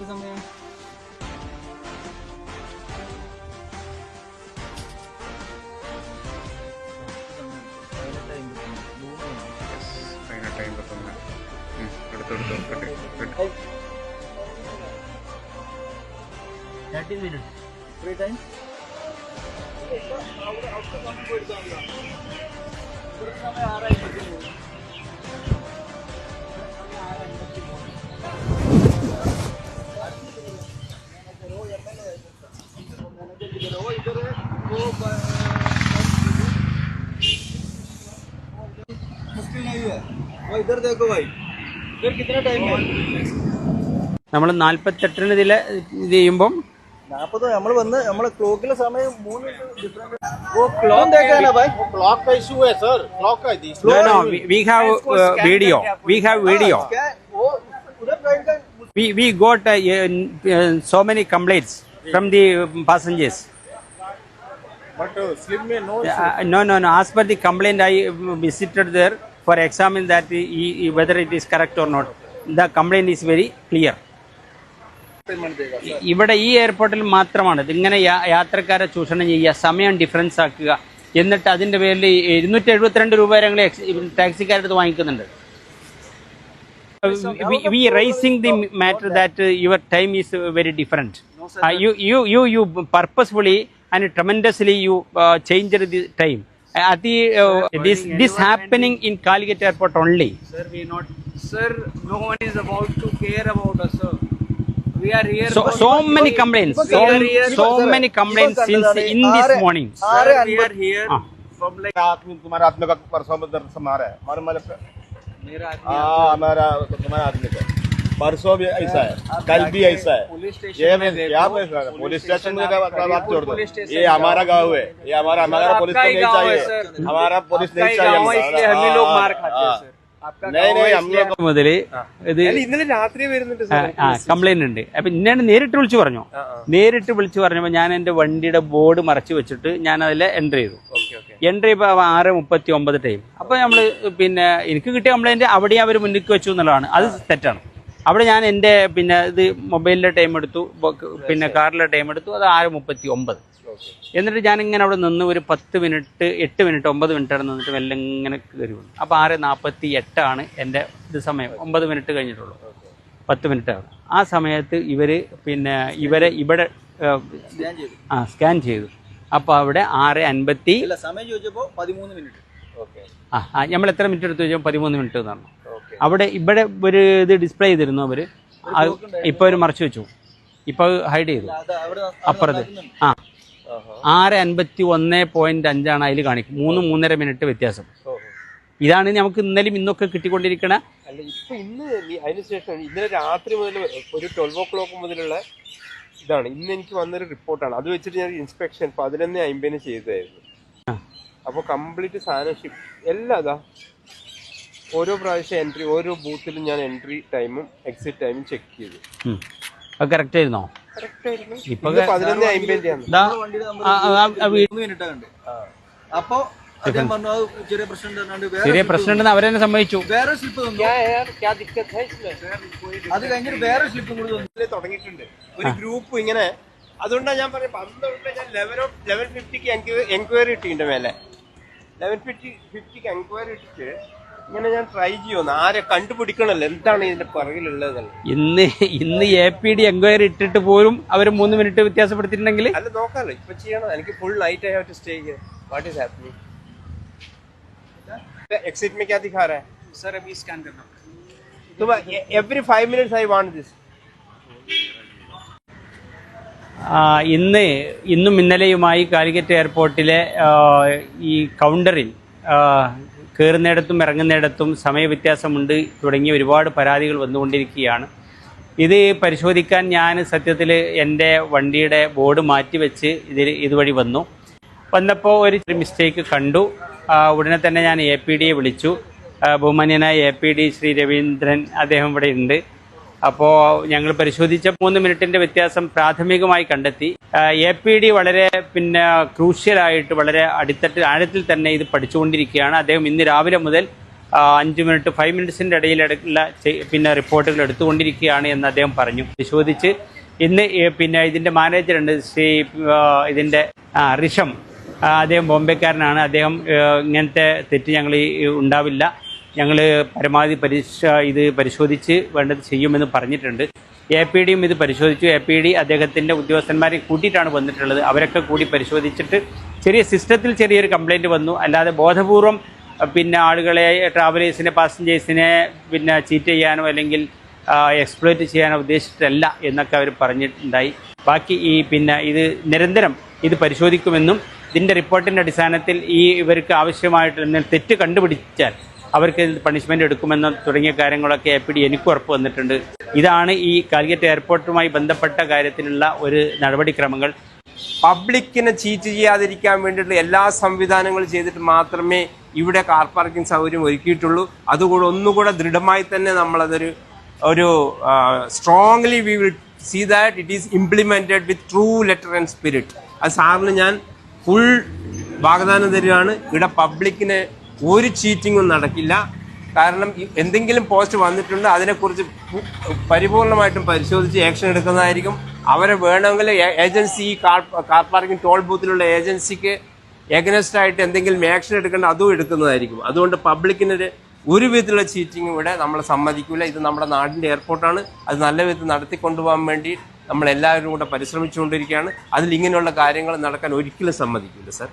എത്ര സമയം പതിനെട്ട് അമ്പത്തൊന്ന് എടുത്തെടുത്തു cut thirty minute free time मुश्किल नहीं है वो इधर देखो भाई इधर कितना टाइम है നമ്മൾ നാൽപ്പത്തെട്ടിന് ഇതിൽ ഇത് ചെയ്യുമ്പം നാപ്പത് നമ്മൾ വന്ന് നമ്മളെ ക്ലോക്കിലെ സമയം മൂന്ന് ഡിഫറെന്റ് वो क्लॉक देखा भाई वो क्लॉक का इशू है सर क्लॉक का दी But uh, slim may no. Uh, no, no, no. As per the complaint, I uh, visited there for examine that he, he, e, whether it is correct or not. The complaint is very clear. ഇവിടെ ഈ എയർപോർട്ടിൽ മാത്രമാണ് ഇങ്ങനെ യാത്രക്കാരെ ചൂഷണം ചെയ്യുക സമയം difference ആക്കുക എന്നിട്ട് അതിന്റെ പേരിൽ ഇരുന്നൂറ്റി എഴുപത്തിരണ്ട് രൂപ വരെ ടാക്സിക്കാരുടെ വാങ്ങിക്കുന്നുണ്ട് we raising the matter that your time is very different you you you you purposefully and tremendously you uh, changed the time. Uh, at the, uh, sir, this this happening in Calicut Airport only. Sir, we not. Sir, no one is about to care about us, sir. We are here. So, so many complaints. So, so many complaints since in this morning. Sir, we are here. Ah. From like आदमी तुम्हारा आदमी का परसों में दर्द रहा है हमारे मेरा आदमी हमारा तुम्हारा आदमी का परसों भी ऐसा है कल भी ऐसा है पुलिस स्टेशन ये में मैं देखो, क्या बोल रहा हूँ पुलिस स्टेशन में आप का बात छोड़ दो पुलिस स्टेशन ये हमारा गाँव है ये हमारा हमारा आपका पुलिस को ही नहीं गाँव है, चाहिए सर। हमारा पुलिस आपका नहीं ही गाँव है, चाहिए इसलिए हम ही लोग मार खाते हैं, हाँ, सर. आपका नहीं गाँव नहीं है, हम इसलिए लोग മുതല് ഇത് ഇന്നലെ രാത്രി വരുന്നുണ്ട് ആ കംപ്ലൈന്റ് ഉണ്ട് അപ്പൊ ഇന്നാണ് നേരിട്ട് വിളിച്ചു പറഞ്ഞു നേരിട്ട് വിളിച്ചു പറഞ്ഞപ്പോൾ ഞാൻ എന്റെ വണ്ടിയുടെ ബോർഡ് മറച്ചു വെച്ചിട്ട് ഞാൻ അതിൽ എൻ്റർ ചെയ്തു എൻ്റർ ചെയ്യുമ്പോൾ ആറ് മുപ്പത്തി ഒമ്പത് ടൈം അപ്പോൾ നമ്മൾ പിന്നെ എനിക്ക് കിട്ടിയ കംപ്ലൈന്റ് അവിടെ അവർ മുന്നിലേക്ക് വെച്ചു എന്നുള്ളതാണ് അത് തെറ്റാണ് അവിടെ ഞാൻ എന്റെ പിന്നെ ഇത് മൊബൈലിലെ ടൈം എടുത്തു പിന്നെ കാറിലെ ടൈം എടുത്തു അത് ആറ് മുപ്പത്തി ഒമ്പത് എന്നിട്ട് ഞാൻ ഇങ്ങനെ അവിടെ നിന്ന് ഒരു പത്ത് മിനിറ്റ് എട്ട് മിനിറ്റ് ഒമ്പത് മിനിറ്റ് അവിടെ നിന്നിട്ട് മെല്ലെ ഇങ്ങനെ കയറി വന്നു. അപ്പോൾ ആറ് നാൽപ്പത്തി എട്ടാണ് എന്റെ ഇത് സമയം. ഒമ്പത് മിനിറ്റ് കഴിഞ്ഞിട്ടുള്ളൂ. പത്ത് മിനിറ്റ് ആണ് ആ സമയത്ത് ഇവർ പിന്നെ ഇവരെ ഇവിടെ ആ സ്കാൻ ചെയ്തു. അപ്പോൾ അവിടെ ആറ് അൻപത്തി സമയം ചോദിച്ചപ്പോ പതിമൂന്ന് മിനിറ്റ്. ആ ആ, നമ്മൾ എത്ര മിനിറ്റ് എടുത്തു ചോദിച്ചപ്പോൾ പതിമൂന്ന് മിനിറ്റ് എന്നാണ്. അവിടെ ഇവിടെ ഒരു ഇത് ഡിസ്പ്ലേ ചെയ്തിരുന്നു അവർ. ഇപ്പോൾ അവർ മറച്ചു വെച്ചു. ഇപ്പോൾ ഹൈഡ് ചെയ്തു. അപ്പുറത്ത്. ആ. ആറ് അൻപത്തി ഒന്ന് പോയിന്റ് അഞ്ചാണ് അതിൽ കാണിക്കും. മൂന്ന് മൂന്നര മിനിറ്റ് വ്യത്യാസം. ഇതാണ് നമുക്ക് ഇന്നലെയും ഇന്നൊക്കെ കിട്ടിക്കൊണ്ടിരിക്കണ അല്ല ഇപ്പൊ ഇന്ന് നീ- അതിന് ഇന്നലെ രാത്രി മുതൽ ഒരു ട്വൽവ് ഓ ക്ലോക്ക് മുതലുള്ള ഇതാണ്. ഇന്ന് എനിക്ക് വന്നൊരു റിപ്പോർട്ടാണ്. അത് വെച്ചിട്ട് ഞാൻ ഇൻസ്പെക്ഷൻ പതിനൊന്ന് അമ്പതിന് ചെയ്തതായിരുന്നു. അപ്പോൾ കംപ്ലീറ്റ് സാധനം ഷിപ്പ് എല്ലാം അതാ. ഓരോ പ്രാവശ്യം എൻട്രി ഓരോ ബൂത്തിലും ഞാൻ എൻട്രി ടൈമും എക്സിറ്റ് ടൈമും ചെക്ക് ചെയ്തു. അത് കറക്റ്റ് ആയിരുന്നോ? ചെറിയ പ്രശ്നം ഉണ്ടെന്ന് അവരെന്നെ സമ്മതിച്ചു. വേറെ സ്ലിപ്പ് അത് കഴിഞ്ഞിട്ട് വേറെ സ്ലിപ്പ് കൂടി തുടങ്ങിയിട്ടുണ്ട്. ഒരു ഗ്രൂപ്പ് ഇങ്ങനെ. അതുകൊണ്ടാണ് ഞാൻ പറഞ്ഞത് പന്ത്രണ്ട് ഞാൻ ലെവൻ ലെവൻ ഫിഫ്റ്റിക്ക് എൻക്വയറി ഇട്ടിട്ടുണ്ട് മേലെ. ലെവൻ ഫിഫ്റ്റി ഫിഫ്റ്റിക്ക് എൻക്വയറി ഇട്ടിട്ട് ഇങ്ങനെ ഞാൻ ട്രൈ ചെയ്യുമെന്ന് ആരെ കണ്ടുപിടിക്കണല്ലോ എന്താണ് ഇതിന്റെ പുറകിലുള്ളത് ഇന്ന് ഇന്ന് എ പി ഡി എൻക്വയറി ഇട്ടിട്ട് പോലും അവർ മൂന്ന് മിനിറ്റ് വ്യത്യാസപ്പെടുത്തിയിട്ടുണ്ടെങ്കിൽ അല്ല നോക്കാമല്ലോ ഇപ്പൊ ചെയ്യണം എനിക്ക് full night I have to stay here what is happening exit में क्या दिखा रहा है Sir, अभी scan करना. तुम every five minutes I want this ആ, ഇന്ന് ഇന്നും ഇന്നലെയുമായി കാലിക്കറ്റ് എയർപോർട്ടിലെ ആ, ഈ കൗണ്ടറിൽ ആ, കയറുന്നിടത്തും ഇറങ്ങുന്നിടത്തും സമയവ്യത്യാസമുണ്ട് തുടങ്ങിയ ഒരുപാട് പരാതികൾ വന്നുകൊണ്ടിരിക്കുകയാണ്. ഇത് പരിശോധിക്കാൻ ഞാൻ സത്യത്തിൽ എന്റെ വണ്ടിയുടെ ബോർഡ് മാറ്റിവെച്ച് ഇതിൽ ഇതുവഴി വന്നു. വന്നപ്പോൾ ഒരു മിസ്റ്റേക്ക് കണ്ടു. ഉടനെ തന്നെ ഞാൻ എ പി ഡിയെ വിളിച്ചു. ബഹുമാന്യനായ A P D Shri Raveendran അദ്ദേഹം ഇവിടെ ഉണ്ട്. അപ്പോൾ ഞങ്ങൾ പരിശോധിച്ച മൂന്ന് മിനിറ്റിന്റെ വ്യത്യാസം പ്രാഥമികമായി കണ്ടെത്തി. എ പി ഡി വളരെ പിന്നെ ക്രൂഷ്യലായിട്ട് വളരെ അടിത്തട്ട് ആഴത്തിൽ തന്നെ ഇത് പഠിച്ചുകൊണ്ടിരിക്കുകയാണ്. അദ്ദേഹം ഇന്ന് രാവിലെ മുതൽ അഞ്ച് മിനിറ്റ് ഫൈവ് മിനിറ്റ്സിന്റെ ഇടയിൽ എടുക്കുന്ന പിന്നെ റിപ്പോർട്ടുകൾ എടുത്തുകൊണ്ടിരിക്കുകയാണ് എന്ന് അദ്ദേഹം പറഞ്ഞു. പരിശോധിച്ച് ഇന്ന് പിന്നെ ഇതിന്റെ മാനേജറുണ്ട് ശ്രീ ഇതിന്റെ ഋഷം. അദ്ദേഹം ബോംബെക്കാരനാണ്. അദ്ദേഹം ഇങ്ങനത്തെ തെറ്റ് ഞങ്ങൾ ഉണ്ടാവില്ല. ഞങ്ങൾ പരമാവധി പരീക്ഷ ഇത് പരിശോധിച്ച് വേണ്ടത് ചെയ്യുമെന്ന് പറഞ്ഞിട്ടുണ്ട്. എ പി ഡിയും ഇത് പരിശോധിച്ചു. എ പി ഡി അദ്ദേഹത്തിന്റെ ഉദ്യോഗസ്ഥന്മാരെ കൂട്ടിയിട്ടാണ് വന്നിട്ടുള്ളത്. അവരൊക്കെ കൂടി പരിശോധിച്ചിട്ട് ചെറിയ സിസ്റ്റത്തിൽ ചെറിയൊരു കംപ്ലൈന്റ് വന്നു. അല്ലാതെ ബോധപൂർവം പിന്നെ ആളുകളെ ട്രാവലേഴ്സിനെ പാസഞ്ചേഴ്സിനെ പിന്നെ ചീറ്റ് ചെയ്യാനോ അല്ലെങ്കിൽ എക്സ്പ്ലോയിറ്റ് ചെയ്യാനോ ഉദ്ദേശിച്ചിട്ടല്ല എന്നൊക്കെ അവർ പറഞ്ഞിട്ടുണ്ടായി. ബാക്കി ഈ പിന്നെ ഇത് നിരന്തരം ഇത് പരിശോധിക്കുമെന്നും ഇതിന്റെ റിപ്പോർട്ടിന്റെ അടിസ്ഥാനത്തിൽ ഈ ഇവർക്ക് ആവശ്യമായിട്ടുള്ള തെറ്റ് കണ്ടുപിടിച്ചാൽ അവർക്ക് പണിഷ്മെന്റ് എടുക്കുമെന്ന തുടങ്ങിയ കാര്യങ്ങളൊക്കെ എ പി ഡി എനിക്ക് ഉറപ്പ് വന്നിട്ടുണ്ട്. ഇതാണ് ഈ കാലിക്കറ്റ് എയർപോർട്ടുമായി ബന്ധപ്പെട്ട കാര്യത്തിലുള്ള ഒരു നടപടിക്രമങ്ങൾ. പബ്ലിക്കിനെ ചീറ്റ് ചെയ്യാതിരിക്കാൻ വേണ്ടിയിട്ടുള്ള എല്ലാ സംവിധാനങ്ങളും ചെയ്തിട്ട് മാത്രമേ ഇവിടെ കാർ പാർക്കിംഗ് സൗകര്യം ഒരുക്കിയിട്ടുള്ളൂ. അതുകൂടെ ഒന്നുകൂടെ ദൃഢമായി തന്നെ നമ്മളതൊരു ഒരു strongly we will see that it is implemented with true letter and spirit അത് സാറിന് ഞാൻ ഫുൾ വാഗ്ദാനം തരികയാണ്. ഇവിടെ പബ്ലിക്കിന് ഒരു ചീറ്റിങ്ങും നടക്കില്ല. കാരണം എന്തെങ്കിലും പോസ്റ്റ് വന്നിട്ടുണ്ട് അതിനെക്കുറിച്ച് പരിപൂർണമായിട്ടും പരിശോധിച്ച് ആക്ഷൻ എടുക്കുന്നതായിരിക്കും. അവരെ വേണമെങ്കിൽ agency car car parking toll ബൂത്തിലുള്ള ഏജൻസിക്ക് എഗനസ്റ്റ് ആയിട്ട് എന്തെങ്കിലും ആക്ഷൻ എടുക്കേണ്ട അതും എടുക്കുന്നതായിരിക്കും. അതുകൊണ്ട് പബ്ലിക്കിനൊരു ഒരു വിധത്തിലുള്ള ചീറ്റിംഗ് ഇവിടെ നമ്മൾ സമ്മതിക്കില്ല ഇത് നമ്മുടെ നാടിന്റെ എയർപോർട്ടാണ് അത് നല്ല വിധത്തിൽ നടത്തിക്കൊണ്ടുപോകാൻ വേണ്ടി നമ്മൾ എല്ലാവരും കൂടെ പരിശ്രമിച്ചുകൊണ്ടിരിക്കുകയാണ്. അതിൽ ഇങ്ങനെയുള്ള കാര്യങ്ങൾ നടക്കാൻ ഒരിക്കലും സമ്മതിക്കില്ല സർ